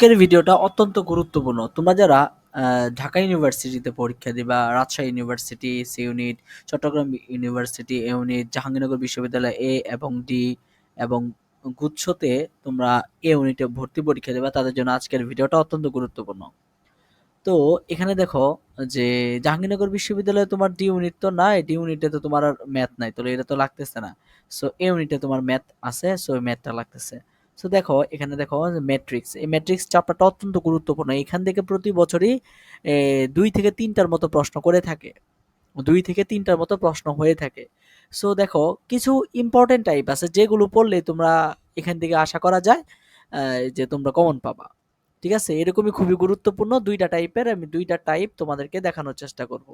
আজকের ভিডিওটা অত্যন্ত গুরুত্বপূর্ণ। তোমরা যারা ঢাকা ইউনিভার্সিটিতে পরীক্ষা দিবা, Rajshahi university, C unit, Chittagong university, A unit, Jahangirnagar বিশ্ববিদ্যালয় এ এবং ডি এবং গুচ্ছতে তোমরা এ ইউনিটে ভর্তি পরীক্ষা দেবা, তাদের জন্য আজকের ভিডিওটা অত্যন্ত গুরুত্বপূর্ণ। তো এখানে দেখো যে, জাহাঙ্গীরনগর বিশ্ববিদ্যালয়ে তোমার ডি ইউনিট তো নাই, ডি ইউনিটে তো তোমার আর ম্যাথ নাই তো এটা তো লাগতেছে না। সো এ ইউনিটে তোমার ম্যাথ আছে, সো ম্যাথটা লাগতেছে। সো দেখো, এখানে দেখো ম্যাট্রিক্স এই ম্যাট্রিক্স চ্যাপ্টারটা অত্যন্ত গুরুত্বপূর্ণ। এখান থেকে প্রতি বছরই দুই থেকে তিনটার মতো প্রশ্ন করে থাকে। দুই থেকে তিনটার মতো প্রশ্ন হয়ে থাকে। সো দেখো, কিছু ইম্পর্টেন্ট টাইপ আছে যেগুলো পড়লে তোমরা এখান থেকে আশা করা যায় যে তোমরা কমন পাবা। ঠিক আছে? এরকমই খুবই গুরুত্বপূর্ণ দুইটা টাইপের আমি দুইটা টাইপ তোমাদেরকে দেখানোর চেষ্টা করব।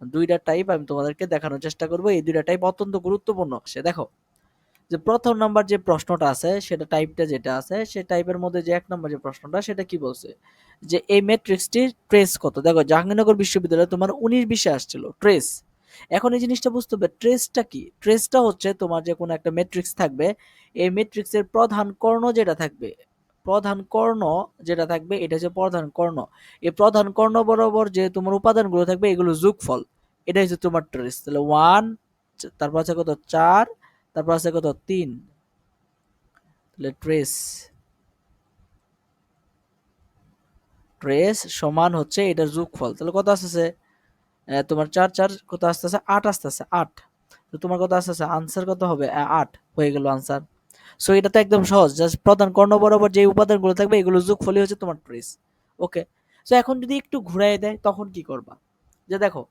দুইটা টাইপ আমি তোমাদেরকে দেখানোর চেষ্টা করব। এই দুইটা টাইপ অত্যন্ত গুরুত্বপূর্ণ। সে দেখো যে প্রথম নাম্বার যে প্রশ্নটা আছে, সেটা টাইপটা যেটা আছে, সে টাইপের মধ্যে যে এক নম্বর যে প্রশ্নটা, সেটা কি বলছে? যে এই ম্যাট্রিক্সটির ট্রেস কত? দেখো, জাহাঙ্গীরনগর বিশ্ববিদ্যালয়ে তোমার উনিশ বিশে আসছিল ট্রেস এখন এই জিনিসটা বুঝতে হবে ট্রেসটা কি? ট্রেসটা হচ্ছে তোমার যে কোনো একটা ম্যাট্রিক্স থাকবে, এই ম্যাট্রিক্সের প্রধান কর্ণ যেটা থাকবে, প্রধান কর্ণ যেটা থাকবে, এটা হচ্ছে প্রধান কর্ণ। এই প্রধান কর্ণ বরাবর যে তোমার উপাদানগুলো থাকবে, এগুলো যোগফল। এটা হচ্ছে তোমার ট্রেস তাহলে ওয়ান তারপর আছে কত? চার তারপর আছে কত? তিন। তাহলে ট্রেস। ট্রেস সমান হচ্ছে এটার যোগফল। তাহলে কত আসতেছে? তোমার চার চার কত আসতেছে? আট আসতেছে, আট। তো তোমার কত আসতেছে? আনসার কত হবে? আট হয়ে গেল আনসার সো এটা তো একদম সহজ। জাস্ট প্রধান কর্ণ বরাবর যে উপাদানগুলো থাকবে, এগুলো যোগফলই হচ্ছে তোমার ট্রেস। ওকে সো এখন যদি একটু ঘুরাই দেয়, তখন কি করবা? যে দেখো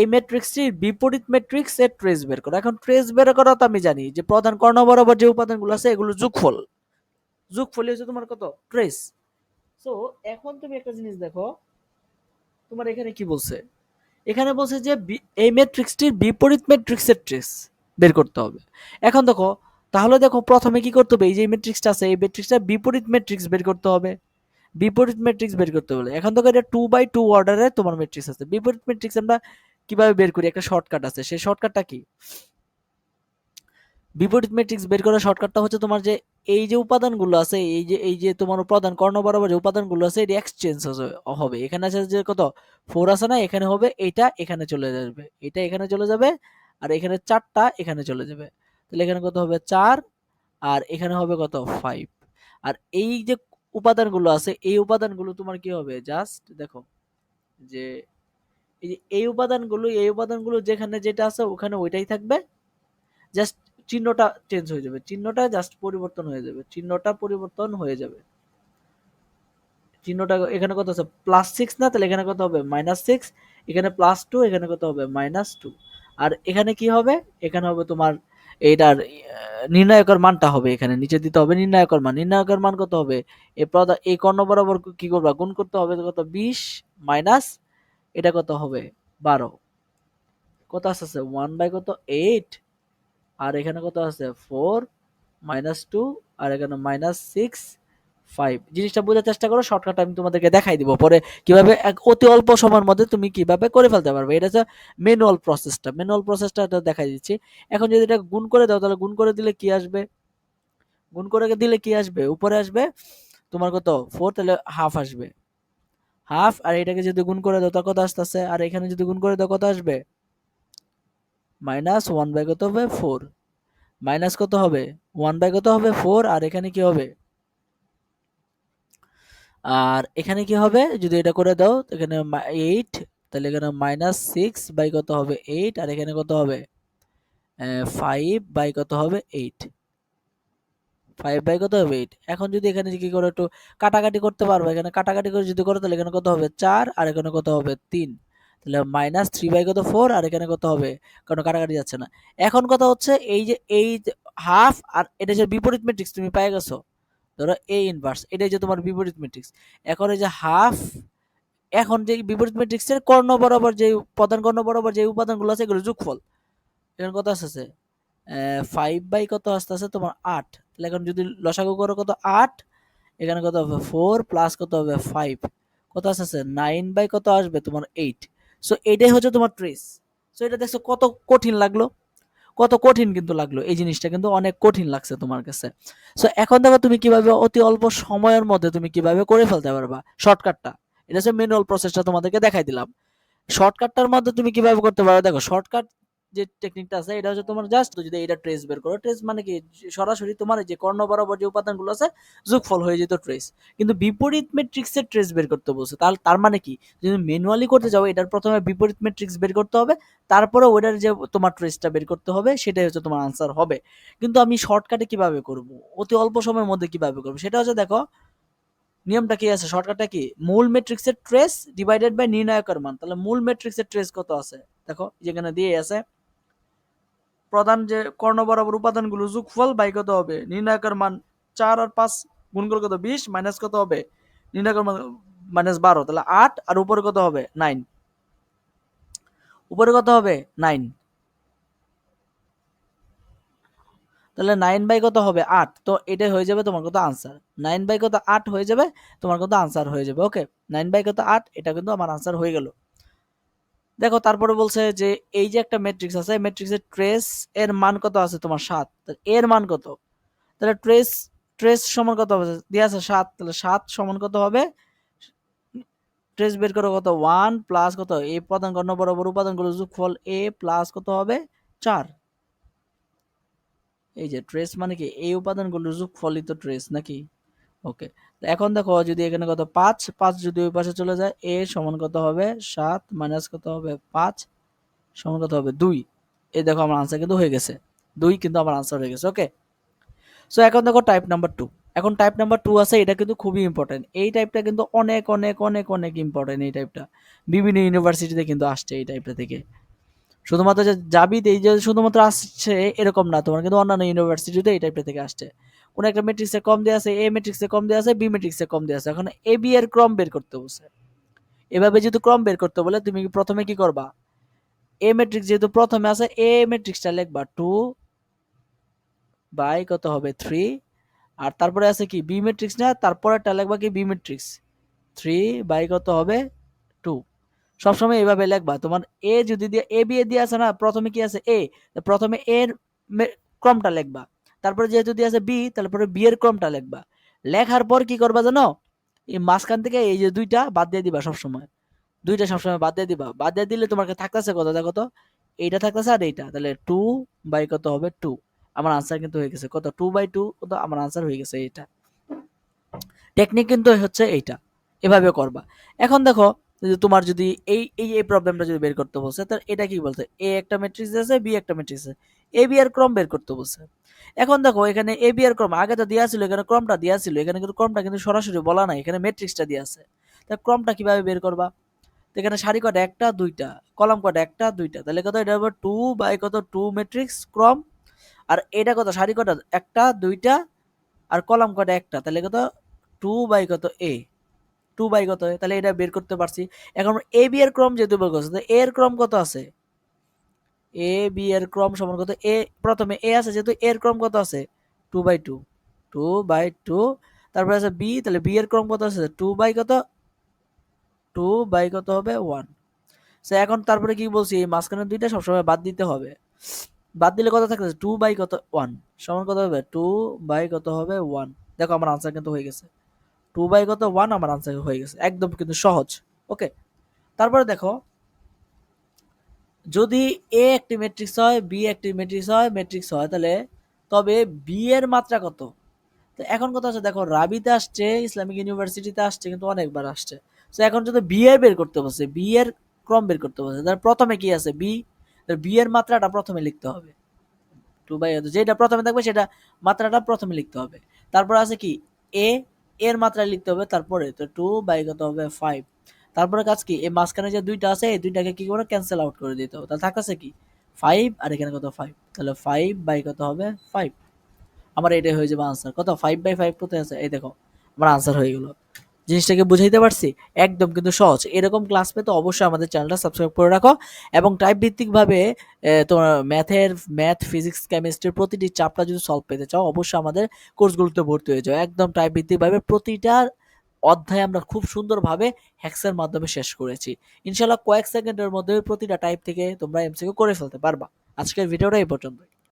এই ম্যাট্রিক্সটির বিপরীত ম্যাট্রিক্স এর ট্রেস বের করো। এখন ট্রেস বের করা তো আমি জানি যে প্রধান কর্ণ বরাবর যে উপাদানগুলো আছে, এগুলো যোগফল। যোগফলই হচ্ছে তোমার কত? ট্রেস সো এখন তুমি একটা জিনিস দেখো, তোমার এখানে কি বলছে? এখানে বলছে যে এই ম্যাট্রিক্সটির বিপরীত ম্যাট্রিক্সের ট্রেস বের করতে হবে। এখন দেখো, তাহলে দেখো প্রথমে কি করতে হবে? এই যে ম্যাট্রিক্সটা আছে, এই ম্যাট্রিক্সটা বিপরীত ম্যাট্রিক্স বের করতে হবে। বিপরীত ম্যাট্রিক্স বের করতে হবে এখন দেখো এটা টু বাই টু অর্ডারে তোমার ম্যাট্রিক্স আছে। বিপরীত ম্যাট্রিক্স আমরা কীভাবে বের করি? একটা শর্টকাট আছে। সেই শর্টকাটটা কি? বিপরীত ম্যাট্রিক্স বের করার শর্টকাটটা হচ্ছে তোমার যে এই যে উপাদানগুলো আছে, এই যে এই যে তোমার উপাদান, কর্ণ বরাবর যে উপাদানগুলো আছে, এটি এক্সচেঞ্জ হবে। এখানে আছে যে কত? ফোর আছে না? এখানে হবে এটা এখানে চলে যাবে। এটা এখানে চলে যাবে, আর এখানে চারটা এখানে চলে যাবে। তাহলে এখানে কত হবে? চার, আর এখানে হবে কত? ফাইভ আর এই যে উপাদানগুলো আছে, এই উপাদানগুলো তোমার কি হবে? জাস্ট দেখো, যে এই যে এই উপাদানগুলো এই উপাদানগুলো যেখানে যেটা আছে ওখানে ওইটাই থাকবে। জাস্ট চিহ্নটা চেঞ্জ হয়ে যাবে। চিহ্নটা জাস্ট পরিবর্তন হয়ে যাবে। চিহ্নটা পরিবর্তন হয়ে যাবে। চিহ্নটা এখানে কত আছে? প্লাস সিক্স না? তাহলে এখানে কত হবে? মাইনাস সিক্স এখানে প্লাস টু এখানে কত হবে? মাইনাস টু আর এখানে কি হবে? এখানে হবে তোমার এইটার নির্ণায়কের মানটা হবে এখানে। নিচে দিতে হবে নির্ণায়কের মান। নির্ণায়কের মান কত হবে? এই এই কর্ণ বরাবর কি করবা? গুণ করতে হবে কত? বিশ মাইনাস এটা কত হবে? বারো। কত আসতেছে? ওয়ান বাই কত? এইট আর এখানে কত আছে? ফোর মাইনাস টু আর এখানে মাইনাস সিক্স ফাইভ জিনিসটা বোঝার চেষ্টা করো শর্টকাট আমি তোমাদেরকে দেখাই দিব। পরে কীভাবে এক অতি অল্প সময়ের মধ্যে তুমি কীভাবে করে ফেলতে পারবে। এটা হচ্ছে ম্যানুয়াল প্রসেসটা ম্যানুয়াল প্রসেসটা এটা দেখাই দিচ্ছি। এখন যদি এটা গুণ করে দাও, তাহলে গুণ করে দিলে কি আসবে? গুণ করে দিলে কি আসবে? উপরে আসবে তোমার কত? ফোর তাহলে হাফ আসবে। হাফ, আর এটাকে যদি গুণ করে দাও কত আসতেছে, আর এখানে যদি গুণ করে দাও, কত আসবে? মাইনাস ওয়ান বাই কত হবে? ফোর। মাইনাস কত হবে? ওয়ান বাই কত হবে? ফোর, আর এখানে কি হবে? আর এখানে কি হবে? যদি এটা করে দাও, এখানে এইট তাহলে এখানে মাইনাস সিক্স বাই কত হবে? এইট আর এখানে কত হবে? ফাইভ বাই কত হবে? এইট ফাইভ বাই কত হবে এইট এখন যদি এখানে কি করো একটু কাটাকাটি করতে পারব, এখানে কাটাকাটি করে যদি করো, তাহলে এখানে কত হবে চার আর এখানে কত হবে তিন। তাহলে মাইনাস থ্রি বাই কত ফোর আর এখানে কত হবে? কারণ কাটাকাটি যাচ্ছে না। এখন কথা হচ্ছে এই যে, এই হাফ আর এটা যে বিপরীত ম্যাট্রিক্স তুমি পেয়ে গেছো, ধরো এ ইনভার্স এটাই যে তোমার বিপরীত ম্যাট্রিক্স এখন এই যে হাফ এখন যে বিপরীত ম্যাট্রিক্সের কর্ণ বরাবর যে প্রধান কর্ণ বরাবর যে উপাদানগুলো আছে, এগুলো যোগফল। এখানে কত আসতেছে? ফাইভ বাই কত আসতে আসতেছে? তোমার আট। তাহলে এখন যদি লসাগু করো কত আট, এখানে কত হবে ফোর প্লাস কত হবে ফাইভ কত আসতেছে নাইন বাই কত আসবে তোমার এইট সো এটাই হচ্ছে তোমার ট্রেস সো এটা দেখছ কত কঠিন লাগল, কত কঠিন কিন্তু লাগল। এই জিনিসটা কিন্তু অনেক কঠিন লাগছে তোমার কাছে। সো এখন দেখো তুমি কীভাবে অতি অল্প সময়ের মধ্যে তুমি কীভাবে করে ফেলতে পারবা শর্টকাটটা এটা হচ্ছে ম্যানুয়াল প্রসেসটা তোমাদেরকে দেখাই দিলাম। শর্টকাটটার মধ্যে তুমি কীভাবে করতে পারো? দেখো শর্টকাট যে টেকনিকটা আছে, এটা হচ্ছে তোমার জাস্ট যদি এটা ট্রেস বের করো ট্রেস মানে কি? সরাসরি তোমার যে কর্ণ বরাবর যে উপাদানগুলো আছে, যোগফল হয়ে যেত ট্রেস কিন্তু বিপরীত ম্যাট্রিক্সের ট্রেস বের করতে বলছে তাহলে তার মানে কি? যদি ম্যানুয়ালি করতে যাও, এটার প্রথমে বিপরীত ম্যাট্রিক্স বের করতে হবে, তারপরে ওটার যে তোমার ট্রেসটা বের করতে হবে, সেটাই হচ্ছে তোমার আনসার হবে। কিন্তু আমি শর্টকাটে কীভাবে করব? অতি অল্প সময়ের মধ্যে কীভাবে করব? সেটা হচ্ছে দেখো, নিয়মটা কি আছে? শর্টকাটটা কি? মূল ম্যাট্রিক্সের ট্রেস ডিভাইডেড বাই নির্ণায়কের মান। তাহলে মূল ম্যাট্রিক্সের ট্রেস কত আছে? দেখো, যেখানে দিয়ে আছে প্রধান যে কর্ণ বরাবর উপাদানগুলো যোগফল বাই কত হবে? নির্ণায়কের মান চার আর পাঁচ গুণ করে কত? বিশ মাইনাস কত হবে? নির্ণায়কের মান মাইনাস বারো। তাহলে আট আর উপরে কত হবে? নাইন। উপরে কত হবে? নাইন। তাহলে নাইন বাই কত হবে? আট। তো এটাই হয়ে যাবে তোমার কত আনসার নাইন বাই কত আট হয়ে যাবে? তোমার কত আনসার হয়ে যাবে। ওকে নাইন বাই কত আট? এটা কিন্তু আমার আনসার হয়ে গেল। দেখো, তারপরে বলছে যে, এই যে একটা ম্যাট্রিক্স আছে ম্যাট্রিক্সের ট্রেস এর মান কত আছে তোমার? সাত। এর মান কত? তাহলে ট্রেস ট্রেস সমান কত হবে? দিয়ে আছে সাত। তাহলে সাত সমান কত হবে? ট্রেস বের করো কত? ওয়ান প্লাস কত? এ উপাদান গণ্য বরাবর উপাদানগুলো যোগফল এ প্লাস কত হবে? চার। এই যে ট্রেস মানে কি? এই উপাদানগুলোর যোগফলই তো ট্রেস নাকি? ওকে এখন দেখো যদি এখানে কত পাঁচ পাঁচ যদি ওই পাশে চলে যায়, এ সমান কত হবে? সাত মাইনাস কত হবে? পাঁচ সমান কত হবে? দুই। এই দেখো আমার আনসার কিন্তু হয়ে গেছে। দুই কিন্তু আমার আনসার হয়ে গেছে ওকে সো এখন দেখো টাইপ নাম্বার টু এখন টাইপ নাম্বার টু আছে, এটা কিন্তু খুবই ইম্পর্টেন্ট এই টাইপটা কিন্তু অনেক অনেক অনেক অনেক ইম্পর্টেন্ট এই টাইপটা বিভিন্ন ইউনিভার্সিটিতে কিন্তু আসছে এই টাইপটা থেকে। শুধুমাত্র যে যাবি এই যে শুধুমাত্র আসছে, এরকম না। তোমার কিন্তু অন্যান্য ইউনিভার্সিটিতে এই টাইপটা থেকে আসছে। কোন একটা ম্যাট্রিক্সে কম দেওয়া আছে এ ম্যাট্রিক্সে কম দেওয়া আছে বি ম্যাট্রিক্সে কম দেওয়া আছে। এখন এ বি এর ক্রম বের করতে বলছে। এভাবে যেহেতু ক্রম বের করতে বলে, তুমি প্রথমে কি করবা? এ ম্যাট্রিক্স যেহেতু প্রথমে আছে এ ম্যাট্রিক্সটা লিখবা টু বাই কত হবে থ্রি আর তারপরে আছে কি? বি ম্যাট্রিক্স না, তারপরেরটা লিখবা কি? বি ম্যাট্রিক্স থ্রি বাই কত হবে? টু সবসময় এইভাবে লিখবা। তোমার এ যদি দিয়ে এ বি এ দিয়ে আছে না, প্রথমে কি আছে? এ প্রথমে এর ক্রমটা লিখবা। তারপরে যেহেতু দিয়ে আছে বি তারপরে বি এর ক্রমটা লিখবা। লেখার পর কি করবা জানো? এই মাঝখান থেকে এই যে দুইটা বাদ দিয়ে দিবা সবসময়। দুইটা সবসময় বাদ দিয়ে দিবা। বাদ দিয়ে দিলে তোমার থাকতেছে কত? দেখো তো, এইটা থাকতেছে আর এইটা। তাহলে টু বাই কত হবে? টু আমার আনসার কিন্তু হয়ে গেছে। কত? টু বাই টু কত? আমার আনসার হয়ে গেছে এইটা। টেকনিক কিন্তু হচ্ছে এইটা। এভাবে করবা। এখন দেখো তোমার যদি এই এই এই প্রবলেমটা যদি বের করতে বলছে, তাহলে এটা কি বলছে? এ একটা ম্যাট্রিক্স আছে বি একটা ম্যাট্রিক্স আছে। এ বি আর ক্রম বের করতে বলছে। এখন দেখো, এখানে এ বি আর ক্রম, আগে তো দেওয়া ছিল, এখানে ক্রমটা দেওয়া ছিল, এখানে কিন্তু ক্রমটা কিন্তু সরাসরি বলা নাই, এখানে ম্যাট্রিক্সটা দেওয়া আছে। তা ক্রমটা কীভাবে বের করবা? তো এখানে সারি কটা, একটা, দুইটা, কলাম কটা, একটা, দুইটা। তাহলে কত? এটা হবে টু বাই কত? টু ম্যাট্রিক্স ক্রম। আর এটা কত? সারি কটা, একটা, দুইটা, আর কলাম কটা, একটা। তাহলে কত? টু বাই কত? এ টু বাই কত হয়? তাহলে এটা বের করতে পারছি। এখন এ বি এর ক্রম যেহেতু বের করছে এ এর ক্রম কত আছে? এ বি এর ক্রম সমান কত? এ প্রথমে এ আছে, যেহেতু এর ক্রম কত আছে? Two by two two by two তারপরে আছে বি তাহলে বি এর ক্রম কত আছে? টু বাই কত? টু বাই কত হবে? ওয়ান সে এখন তারপরে কি বলছি? এই মাঝখানে দুইটা সবসময় বাদ দিতে হবে। বাদ দিলে কত থাকতেছে? টু বাই কত? ওয়ান সমান কত হবে? টু বাই কত হবে? ওয়ান দেখো, আমার আনসার কিন্তু হয়ে গেছে। টু বাই কত? ওয়ান আমার আনসার হয়ে গেছে। একদম কিন্তু সহজ। ওকে তারপরে দেখো, যদি এ একটি ম্যাট্রিক্স হয় বি একটি ম্যাট্রিক্স হয় ম্যাট্রিক্স হয়, তাহলে তবে বি এর মাত্রা কত? তো এখন কথা হচ্ছে, দেখো, রাবিতে আসছে, ইসলামিক ইউনিভার্সিটিতে আসছে, কিন্তু অনেকবার আসছে। তো এখন যদি বি এর বের করতে বসে বি এর ক্রম বের করতে বসে তার প্রথমে কি আছে? বি বি এর মাত্রাটা প্রথমে লিখতে হবে। টু বাই, যেটা প্রথমে থাকবে, সেটা মাত্রাটা প্রথমে লিখতে হবে। তারপর আছে কি? এ এর মাত্রায় লিখতে হবে, তারপরে তো টু বাই কত হবে? ফাইভ তারপরে কাজ কি? এই মাঝখানে যে দুইটা আছে, এই দুইটাকে কি করে? ক্যান্সেল আউট করে দিতে হবে। তাহলে থাকাছে কি? ফাইভ আর এখানে কত ফাইভ তাহলে ফাইভ বাই কত হবে? ফাইভ আমার এটাই হয়ে যাবে আনসার কত? ফাইভ বাই ফাইভ কোথায় আছে? এই দেখো, আমার আনসার হয়ে গেলো। জিনিসটাকে বুঝাইতে পারছি? একদম কিন্তু সহজ। এরকম ক্লাস পেতে অবশ্যই আমাদের চ্যানেলটা সাবস্ক্রাইব করে রাখো এবং টাইপ ভিত্তিকভাবে তোমার ম্যাথের ম্যাথ ফিজিক্স কেমিস্ট্রির প্রতিটি চাপটা যদি সলভ পেতে চাও, অবশ্যই আমাদের কোর্সগুলোতে ভর্তি হয়ে যাও। একদম টাইপ ভিত্তিকভাবে প্রতিটা অধ্যায় আমরা খুব সুন্দরভাবে হ্যাক্সের মাধ্যমে শেষ করেছি। ইনশাল্লাহ কয়েক সেকেন্ডের মধ্যে প্রতিটা টাইপ থেকে তোমরা এমসিকিউ করে ফেলতে পারবা। আজকের ভিডিওটা এই পর্যন্ত